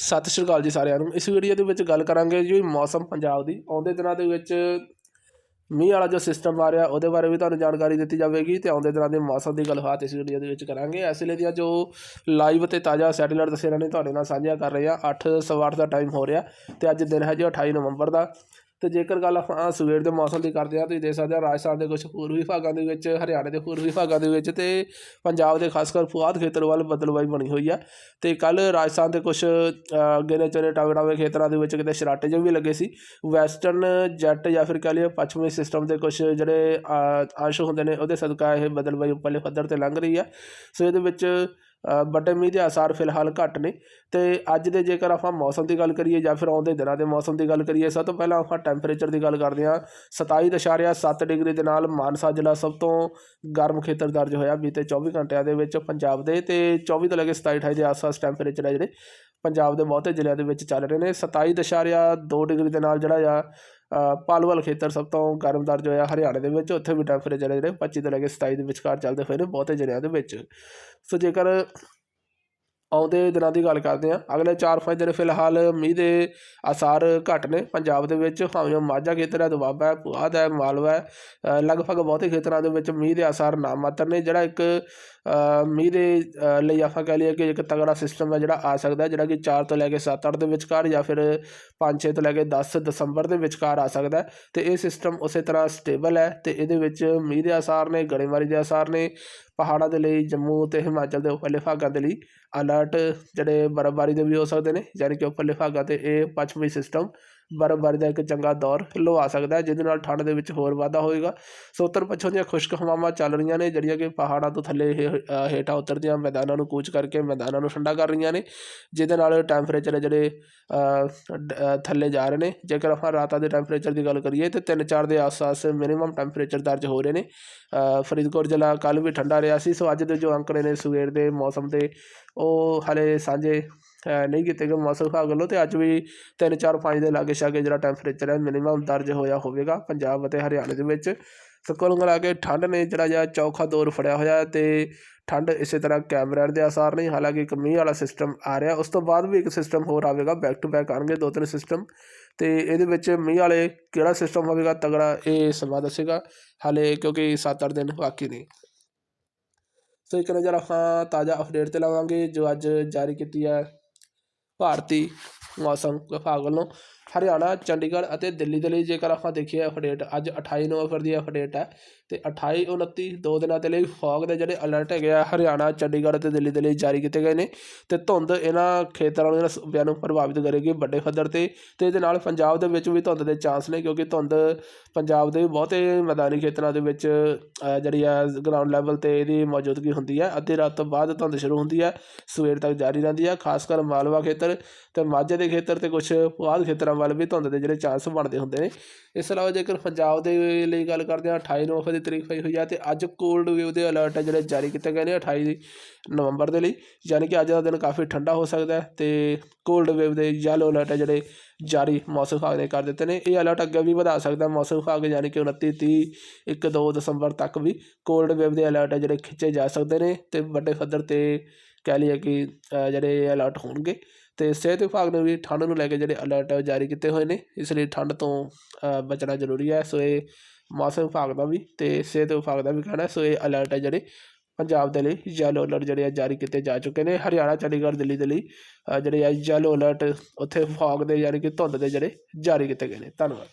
ਸਤਿ ਸ਼੍ਰੀ ਅਕਾਲ ਜੀ ਸਾਰਿਆਂ ਨੂੰ। ਇਸ ਵੀਡੀਓ ਦੇ ਵਿੱਚ ਗੱਲ ਕਰਾਂਗੇ ਜੀ ਮੌਸਮ ਪੰਜਾਬ ਦੀ। ਆਉਂਦੇ ਦਿਨਾਂ ਦੇ ਵਿੱਚ ਮੀਂਹ ਵਾਲਾ ਜੋ ਸਿਸਟਮ ਆ ਰਿਹਾ, ਉਹਦੇ ਬਾਰੇ ਵੀ ਤੁਹਾਨੂੰ ਜਾਣਕਾਰੀ ਦਿੱਤੀ ਜਾਵੇਗੀ ਤੇ ਆਉਂਦੇ ਦਿਨਾਂ ਦੇ ਮੌਸਮ ਦੀ ਗੱਲਬਾਤ ਇਸ ਵੀਡੀਓ ਦੇ ਵਿੱਚ ਕਰਾਂਗੇ। ਇਸ ਲਈ ਦੀਆਂ ਜੋ ਲਾਈਵ ਤੇ ਤਾਜ਼ਾ ਸੈਟੇਲਾਈਟ ਤਸਵੀਰਾਂ ਨੇ ਤੁਹਾਡੇ ਨਾਲ ਸਾਂਝੀਆਂ ਕਰ ਰਹੇ ਆ 8 ਸਵਾ ਅੱਠ ਦਾ ਟਾਈਮ ਹੋ ਰਿਹਾ ਤੇ ਅੱਜ ਦਿਨ ਹੈ ਜੀ 28 ਨਵੰਬਰ ਦਾ। ਤੇ ਜੇਕਰ ਗੱਲ ਆਪਾਂ ਸਵੇਰ ਦੇ ਮੌਸਮ ਦੀ ਕਰਦੇ ਹਾਂ, ਤੁਸੀਂ ਦੇਖ ਸਕਦੇ ਹੋ ਰਾਜਸਥਾਨ ਦੇ ਕੁਝ ਪੂਰਬੀ ਭਾਗਾਂ ਦੇ ਵਿੱਚ, ਹਰਿਆਣੇ ਦੇ ਪੂਰਬੀ ਭਾਗਾਂ ਦੇ ਵਿੱਚ ਤੇ ਪੰਜਾਬ ਦੇ ਖਾਸ ਕਰ ਫੁਆਦ ਖੇਤਰ ਵੱਲ ਬਦਲਵਾਈ ਬਣੀ ਹੋਈ ਆ। ਤੇ ਕੱਲ ਰਾਜਸਥਾਨ ਦੇ ਕੁਝ ਗਿਨੇ ਚੁਣੇ ਟਾਵੜਾਵੇ ਖੇਤਰਾਂ ਦੇ ਵਿੱਚ ਕਿਤੇ ਸ਼ਰਾਟੇ ਜਿਹੇ ਵੀ ਲੱਗੇ ਸੀ। ਵੈਸਟਰਨ ਜੈਟ ਜਾਂ ਫਿਰ ਕਹ ਲਈਏ ਪੱਛਮੀ ਸਿਸਟਮ ਦੇ ਕੁਝ ਜਿਹੜੇ ਅੰਸ਼ ਹੁੰਦੇ ਨੇ, ਉਹਦੇ ਸਦਕਾ ਇਹ ਬਦਲਵਾਈ ਉੱਪਰਲੇ ਪੱਧਰ ਤੇ ਲੰਘ ਰਹੀ ਆ। ਸੋ ਇਹਦੇ ਵਿੱਚ ਅ, ਵੱਡੇ ਮੀਂਹ ਦੇ ਆਸਾਰ ਫਿਲਹਾਲ ਘੱਟ ਨੇ ਤੇ ਅੱਜ ਦੇ ਜੇਕਰ ਆਪਾਂ ਮੌਸਮ ਦੀ ਗੱਲ ਕਰੀਏ ਜਾਂ ਫਿਰ ਆਉਂਦੇ ਦਿਨਾਂ ਦੇ ਮੌਸਮ ਦੀ ਗੱਲ ਕਰੀਏ ਸਭ ਤੋਂ ਪਹਿਲਾਂ ਆਪਾਂ ਟੈਂਪਰੇਚਰ ਦੀ ਗੱਲ ਕਰਦੇ ਹਾਂ। 27.7 ਡਿਗਰੀ ਦੇ ਨਾਲ ਮਾਨਸਾ ਜ਼ਿਲ੍ਹਾ ਸਭ ਤੋਂ ਗਰਮ ਖੇਤਰ ਦਰਜ ਹੋਇਆ ਬੀਤੇ 24 ਘੰਟਿਆਂ ਦੇ ਵਿੱਚ ਪੰਜਾਬ ਦੇ ਤੇ 24 ਤੋਂ ਲੈ ਕੇ 27 28 ਦੇ ਆਸ-ਪਾਸ ਟੈਂਪਰੇਚਰ ਹੈ ਜਿਹੜੇ ਪੰਜਾਬ ਦੇ ਬਹੁਤੇ ਜ਼ਿਲ੍ਹਿਆਂ ਦੇ ਵਿੱਚ ਚੱਲ ਰਹੇ ਨੇ। 27.2 ਡਿਗਰੀ ਦੇ ਨਾਲ ਜਿਹੜਾ ਆ ਪਾਲਵਲ ਖੇਤਰ ਸਭ ਤੋਂ ਗਰਮ ਦਰਜ ਹੋਇਆ ਹਰਿਆਣੇ ਦੇ ਵਿੱਚ, ਉੱਥੇ ਵੀ ਟੈਂਪਰੇਚਰ ਜਿਹੜੇ 25 ਤੋਂ ਲੈ ਕੇ 27 ਦੇ ਵਿਚਕਾਰ ਚੱਲਦੇ ਹੋਏ ਨੇ ਬਹੁਤੇ ਜ਼ਿਲ੍ਹਿਆਂ ਦੇ ਵਿੱਚ। ਸੋ ਜੇਕਰ ਆਉਂਦੇ ਦਿਨਾਂ ਦੀ ਗੱਲ ਕਰਦੇ ਹਾਂ, ਅਗਲੇ 4-5 ਦਿਨ ਫਿਲਹਾਲ ਮੀਂਹ ਦੇ ਆਸਾਰ ਘੱਟ ਨੇ। ਪੰਜਾਬ ਦੇ ਵਿੱਚ ਭਾਵੇਂ ਮਾਝਾ ਖੇਤਰ ਹੈ, ਦੁਆਬਾ ਹੈ ਪੁਆਧ ਹੈ, ਮਾਲਵਾ ਹੈ ਲਗਭਗ ਬਹੁਤੇ ਖੇਤਰਾਂ ਦੇ ਵਿੱਚ ਮੀਂਹ ਦੇ ਆਸਾਰ ਨਾ ਮਾਤਰ ਨੇ, ਜਿਹੜਾ ਇੱਕ ਮੀਂਹ ਦੇ ਲਈ ਆਪਾਂ ਕਹਿ ਲਈਏ ਕਿ ਇੱਕ ਤਗੜਾ ਸਿਸਟਮ ਹੈ ਜਿਹੜਾ ਆ ਸਕਦਾ ਜਿਹੜਾ ਕਿ 4 ਤੋਂ ਲੈ ਕੇ 7-8 ਦੇ ਵਿਚਕਾਰ ਜਾਂ ਫਿਰ 5-6 ਤੋਂ ਲੈ ਕੇ 10 ਦਸੰਬਰ ਦੇ ਵਿਚਕਾਰ ਆ ਸਕਦਾ ਹੈ ਤੇ ਇਹ ਸਿਸਟਮ ਉਸੇ ਤਰ੍ਹਾਂ ਸਟੇਬਲ ਹੈ ਤੇ ਇਹਦੇ ਵਿੱਚ ਮੀਂਹ ਦੇ ਆਸਾਰ ਨੇ, ਗੜੇਮਾਰੀ ਦੇ ਆਸਾਰ ਨੇ, ਪਹਾੜਾਂ ਦੇ ਲਈ ਜੰਮੂ ਤੇ ਹਿਮਾਚਲ ਦੇ ਉੱਪਰਲੇ ਭਾਗਾਂ ਦੇ ਲਈ ਅਲਰਟ ਜਿਹੜੇ ਬਰਫ਼ਬਾਰੀ ਦੇ ਵੀ ਹੋ ਸਕਦੇ ਨੇ, ਯਾਨੀ ਕਿ ਉੱਪਰਲੇ ਭਾਗਾਂ ਤੇ ਇਹ ਪੱਛਮੀ ਸਿਸਟਮ ਬਰਫ਼ਬਾਰੀ ਦਾ ਇੱਕ ਚੰਗਾ ਦੌਰ ਲਵਾ ਸਕਦਾ ਹੈ, ਜਿਹਦੇ ਨਾਲ ਠੰਡ ਦੇ ਵਿੱਚ ਹੋਰ ਵਾਧਾ ਹੋਏਗਾ। ਸੋ ਉੱਤਰ ਪੱਛਮ ਦੀਆਂ ਖੁਸ਼ਕ ਹਵਾਵਾਂ ਚੱਲ ਰਹੀਆਂ ਨੇ, ਜਿਹੜੀਆਂ ਕਿ ਪਹਾੜਾਂ ਤੋਂ ਥੱਲੇ ਇਹ ਹੇਠਾਂ ਉਤਰਦੀਆਂ ਮੈਦਾਨਾਂ ਨੂੰ ਕੂਚ ਕਰਕੇ ਮੈਦਾਨਾਂ ਨੂੰ ਠੰਡਾ ਕਰ ਰਹੀਆਂ ਨੇ, ਜਿਹਦੇ ਨਾਲ ਟੈਂਪਰੇਚਰ ਜਿਹੜੇ ਡ- ਥੱਲੇ ਜਾ ਰਹੇ ਨੇ। ਜੇਕਰ ਆਪਾਂ ਰਾਤਾਂ ਦੇ ਟੈਂਪਰੇਚਰ ਦੀ ਗੱਲ ਕਰੀਏ, ਤੇ 3-4 ਦੇ ਆਸ-ਪਾਸ ਮਿਨੀਮਮ ਟੈਂਪਰੇਚਰ ਦਰਜ ਹੋ ਰਹੇ ਨੇ। ਫਰੀਦਕੋਟ ਜ਼ਿਲ੍ਹਾ ਕੱਲ ਵੀ ਠੰਡਾ ਰਿਹਾ ਸੀ। ਸੋ ਅੱਜ ਦੇ ਜੋ ਅੰਕੜੇ ਨੇ ਸਵੇਰ ਦੇ ਮੌਸਮ ਦੇ, ਉਹ ਹਲੇ ਸਾਂਝੇ ਨਹੀਂ ਕੀਤੇ ਗਏ ਮੌਸਮ ਵਿਭਾਗ ਵੱਲੋਂ ਤੇ ਅੱਜ ਵੀ 3 4 5 ਦੇ ਲਾਗੇ ਛਾਗੇ ਜਿਹੜਾ ਟੈਂਪਰੇਚਰ ਹੈ ਮਿਨੀਮਮ ਦਰਜ ਹੋਇਆ ਹੋਵੇਗਾ ਪੰਜਾਬ ਅਤੇ ਹਰਿਆਣੇ ਦੇ ਵਿੱਚ। ਸੋ ਕੁੱਲ ਮਿਲਾ ਕੇ ਠੰਡ ਨੇ ਜਿਹੜਾ ਜਿਹਾ ਚੌਖਾ ਦੌਰ ਫੜਿਆ ਹੋਇਆ ਹੈ ਤੇ ਠੰਡ ਇਸੇ ਤਰ੍ਹਾਂ ਕਾਇਮ ਦੇ ਆਸਾਰ ਨਹੀਂ, ਹਾਲਾਂਕਿ ਇੱਕ ਮੀਂਹ ਵਾਲਾ ਸਿਸਟਮ ਆ ਰਿਹਾ। ਉਸ ਤੋਂ ਬਾਅਦ ਵੀ ਇੱਕ ਸਿਸਟਮ ਹੋਰ ਆਵੇਗਾ ਬੈਕ ਟੂ ਬੈਕ ਆਉਣਗੇ ਦੋ, ਤਿੰਨ ਸਿਸਟਮ ਤੇ ਇਹਦੇ ਵਿੱਚ ਮੀਂਹ ਵਾਲੇ ਕਿਹੜਾ ਸਿਸਟਮ ਹੋਵੇਗਾ ਤਗੜਾ ਇਹ ਸਮਾਂ ਦੱਸੇਗਾ, ਹਾਲੇ ਕਿਉਂਕਿ 7-8 ਦਿਨ ਬਾਕੀ ਨੇ। ਸੋ ਇੱਕ ਨਜ਼ਰ ਆਪਾਂ ਤਾਜ਼ਾ ਅਪਡੇਟ ਤੇ ਲਾਵਾਂਗੇ ਜੋ ਅੱਜ ਜਾਰੀ ਕੀਤੀ ਹੈ ਭਾਰਤੀ ਮੌਸਮ ਵਿਭਾਗ ਵੱਲੋਂ ਹਰਿਆਣਾ, ਚੰਡੀਗੜ੍ਹ ਅਤੇ ਦਿੱਲੀ ਦੇ ਲਈ ਜੇਕਰ ਆਪਾਂ ਦੇਖੀਏ ਅਪਡੇਟ ਅੱਜ 28 ਨਵੰਬਰ ਦੀ ਅਪਡੇਟ ਹੈ ਤੇ 28 29 ਦੋ ਦਿਨਾਂ ਦੇ ਲਈ ਫੌਗ ਦੇ ਜਿਹੜੇ ਅਲਰਟ ਹੈਗੇ ਆ, ਹਰਿਆਣਾ, ਚੰਡੀਗੜ੍ਹ ਅਤੇ ਦਿੱਲੀ ਦੇ ਲਈ ਜਾਰੀ ਕੀਤੇ ਗਏ ਨੇ ਤੇ ਧੁੰਦ ਇਹਨਾਂ ਖੇਤਰਾਂ ਨੂੰ ਜਿਹੜਾ ਸੂਬਿਆਂ ਨੂੰ ਪ੍ਰਭਾਵਿਤ ਕਰੇਗੀ ਵੱਡੇ ਪੱਧਰ ਤੇ ਤੇ ਇਹਦੇ ਨਾਲ ਪੰਜਾਬ ਦੇ ਵਿੱਚ ਵੀ ਧੁੰਦ ਦੇ ਚਾਂਸ ਨੇ ਕਿਉਂਕਿ ਧੁੰਦ ਪੰਜਾਬ ਦੇ ਬਹੁਤੇ ਮੈਦਾਨੀ ਖੇਤਰਾਂ ਦੇ ਵਿੱਚ ਜਿਹੜੀ ਆ ਗਰਾਊਂਡ ਲੈਵਲ ਤੇ ਇਹਦੀ ਮੌਜੂਦਗੀ ਹੁੰਦੀ ਹੈ। ਅੱਧੀ ਰਾਤ ਤੋਂ ਬਾਅਦ ਧੁੰਦ ਸ਼ੁਰੂ ਹੁੰਦੀ ਹੈ, ਸਵੇਰ ਤੱਕ ਜਾਰੀ ਰਹਿੰਦੀ ਹੈ, ਖਾਸ ਕਰ ਮਾਲਵਾ ਖੇਤਰ ਤੇ ਮਾਝੇ ਦੇ ਖੇਤਰ ਤੇ ਕੁਝ ਪੁਆਧ ਖੇਤਰਾਂ ਵੱਲ ਵੀ ਧੁੰਦ ਦੇ ਜਿਹੜੇ ਚਾਂਸ ਬਣਦੇ ਹੁੰਦੇ ਨੇ। ਇਸ ਤੋਂ ਇਲਾਵਾ ਜੇਕਰ ਪੰਜਾਬ ਦੇ ਲਈ ਗੱਲ ਕਰਦੇ ਹਾਂ 28 ਨਵੰਬਰ ਦੀ ਤਰੀਕ ਪਈ ਹੋਈ ਆ ਤੇ ਅੱਜ ਕੋਲਡ ਵੇਵ ਦੇ ਅਲਰਟ ਹੈ ਜਿਹੜੇ ਜਾਰੀ ਕੀਤੇ ਗਏ ਨੇ 28 ਨਵੰਬਰ ਦੇ ਲਈ। ਯਾਨੀ ਕਿ ਅੱਜ ਦਾ ਦਿਨ ਕਾਫੀ ਠੰਡਾ ਹੋ ਸਕਦਾ ਹੈ ਤੇ ਕੋਲਡ ਵੇਵ ਦੇ ਯੈਲੋ ਅਲਰਟ ਹੈ ਜਿਹੜੇ ਜਾਰੀ ਮੌਸਮ ਵਿਭਾਗ ਨੇ ਕਰ ਦਿੱਤੇ ਨੇ। ਇਹ ਅਲਰਟ ਅੱਗੇ ਵੀ ਵਧਾ ਸਕਦਾ ਮੌਸਮ ਵਿਭਾਗ ਯਾਨੀ ਕਿ 29 30 1 2 ਦਸੰਬਰ ਤੱਕ ਵੀ ਕੋਲਡ ਵੇਵ ਦੇ ਅਲਰਟ ਜਿਹੜੇ ਖਿੱਚੇ ਜਾ ਸਕਦੇ ਨੇ ਤੇ ਵੱਡੇ ਪੱਧਰ ਤੇ ਕਹਿ ਲਈਏ ਕਿ ਅ, ਜਿਹੜੇ ਅਲਰਟ ਹੋਣਗੇ। ਅਤੇ ਸਿਹਤ ਵਿਭਾਗ ਨੇ ਵੀ ਠੰਡ ਨੂੰ ਲੈ ਕੇ ਜਿਹੜੇ ਅਲਰਟ ਹੈ ਜਾਰੀ ਕੀਤੇ ਹੋਏ ਨੇ, ਇਸ ਲਈ ਠੰਡ ਤੋਂ ਬਚਣਾ ਜ਼ਰੂਰੀ ਹੈ। ਸੋ ਇਹ ਮੌਸਮ ਵਿਭਾਗ ਦਾ ਵੀ ਅਤੇ ਸਿਹਤ ਵਿਭਾਗ ਦਾ ਵੀ ਕਹਿਣਾ ਸੋ ਇਹ ਅਲਰਟ ਹੈ ਜਿਹੜੇ ਪੰਜਾਬ ਦੇ ਲਈ ਯੈਲੋ ਅਲਰਟ ਜਿਹੜੇ ਆ ਜਾਰੀ ਕੀਤੇ ਜਾ ਚੁੱਕੇ ਨੇ। ਹਰਿਆਣਾ, ਚੰਡੀਗੜ੍ਹ, ਦਿੱਲੀ ਦੇ ਲਈ ਜਿਹੜੇ ਆ ਯੈਲੋ ਅਲਰਟ ਉੱਥੇ ਫੌਗ ਦੇ ਯਾਨੀ ਕਿ ਧੁੰਦ ਦੇ ਜਿਹੜੇ ਜਾਰੀ ਕੀਤੇ ਗਏ ਨੇ। ਧੰਨਵਾਦ।